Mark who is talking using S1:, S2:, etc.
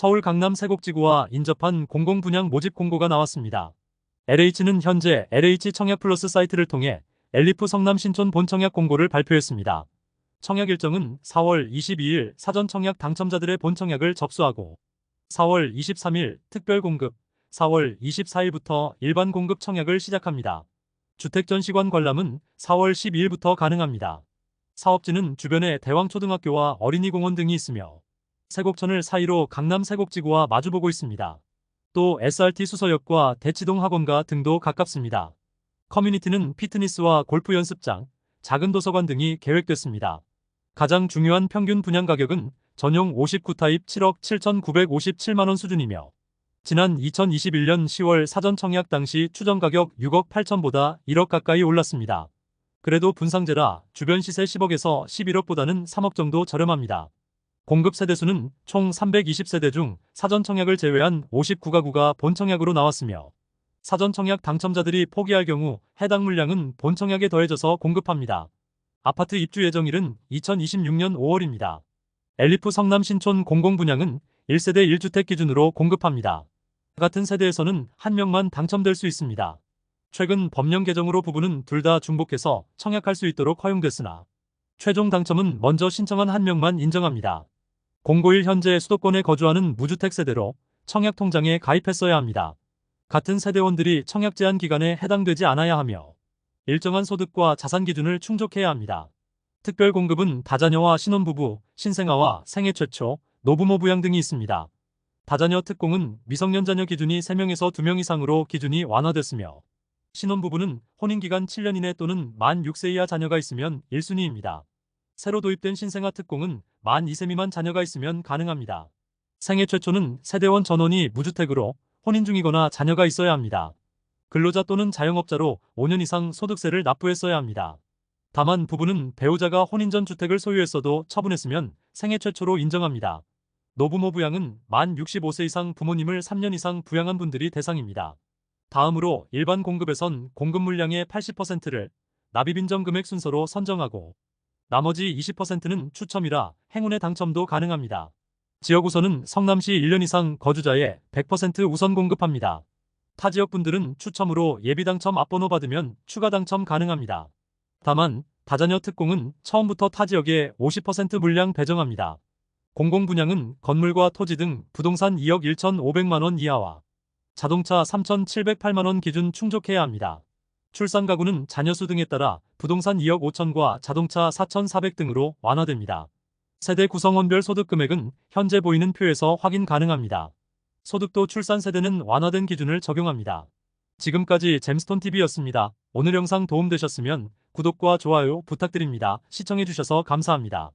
S1: 서울 강남 세곡지구와 인접한 공공분양 모집 공고가 나왔습니다. LH는 현재 LH 청약 플러스 사이트를 통해 엘리프 성남 신촌 본 청약 공고를 발표했습니다. 청약 일정은 4월 22일 사전 청약 당첨자들의 본 청약을 접수하고 4월 23일 특별 공급, 4월 24일부터 일반 공급 청약을 시작합니다. 주택 전시관 관람은 4월 12일부터 가능합니다. 사업지는 주변에 대왕초등학교와 어린이공원 등이 있으며 세곡천을 사이로 강남 세곡지구와 마주보고 있습니다. 또 SRT 수서역과 대치동 학원가 등도 가깝습니다. 커뮤니티는 피트니스와 골프 연습장, 작은 도서관 등이 계획됐습니다. 가장 중요한 평균 분양 가격은 전용 59타입 7억 7,957만원 수준이며 지난 2021년 10월 사전 청약 당시 추정 가격 6억 8천보다 1억 가까이 올랐습니다. 그래도 분상제라 주변 시세 10억에서 11억보다는 3억 정도 저렴합니다. 공급 세대수는 총 320세대 중 사전 청약을 제외한 59가구가 본 청약으로 나왔으며 사전 청약 당첨자들이 포기할 경우 해당 물량은 본 청약에 더해져서 공급합니다. 아파트 입주 예정일은 2026년 5월입니다. 엘리프 성남 신촌 공공분양은 1세대 1주택 기준으로 공급합니다. 같은 세대에서는 한 명만 당첨될 수 있습니다. 최근 법령 개정으로 부부는 둘 다 중복해서 청약할 수 있도록 허용됐으나 최종 당첨은 먼저 신청한 한 명만 인정합니다. 공고일 현재 수도권에 거주하는 무주택 세대로 청약 통장에 가입했어야 합니다. 같은 세대원들이 청약 제한 기간에 해당되지 않아야 하며 일정한 소득과 자산 기준을 충족해야 합니다. 특별 공급은 다자녀와 신혼부부, 신생아와 생애 최초, 노부모 부양 등이 있습니다. 다자녀 특공은 미성년 자녀 기준이 3명에서 2명 이상으로 기준이 완화됐으며 신혼부부는 혼인기간 7년 이내 또는 만 6세 이하 자녀가 있으면 1순위입니다. 새로 도입된 신생아 특공은 만 2세 미만 자녀가 있으면 가능합니다. 생애 최초는 세대원 전원이 무주택으로 혼인 중이거나 자녀가 있어야 합니다. 근로자 또는 자영업자로 5년 이상 소득세를 납부했어야 합니다. 다만 부부는 배우자가 혼인 전 주택을 소유했어도 처분했으면 생애 최초로 인정합니다. 노부모 부양은 만 65세 이상 부모님을 3년 이상 부양한 분들이 대상입니다. 다음으로 일반 공급에선 공급 물량의 80%를 납입 인정 금액 순서로 선정하고 나머지 20%는 추첨이라 행운의 당첨도 가능합니다. 지역 우선은 성남시 1년 이상 거주자의 100% 우선 공급합니다. 타 지역 분들은 추첨으로 예비 당첨 앞번호 받으면 추가 당첨 가능합니다. 다만 다자녀 특공은 처음부터 타 지역에 50% 물량 배정합니다. 공공 분양은 건물과 토지 등 부동산 2억 1,500만 원 이하와 자동차 3,708만 원 기준 충족해야 합니다. 출산 가구는 자녀 수 등에 따라 부동산 2억 5천과 자동차 4,400 등으로 완화됩니다. 세대 구성원별 소득 금액은 현재 보이는 표에서 확인 가능합니다. 소득도 출산 세대는 완화된 기준을 적용합니다. 지금까지 잼스톤TV였습니다. 오늘 영상 도움되셨으면 구독과 좋아요 부탁드립니다. 시청해주셔서 감사합니다.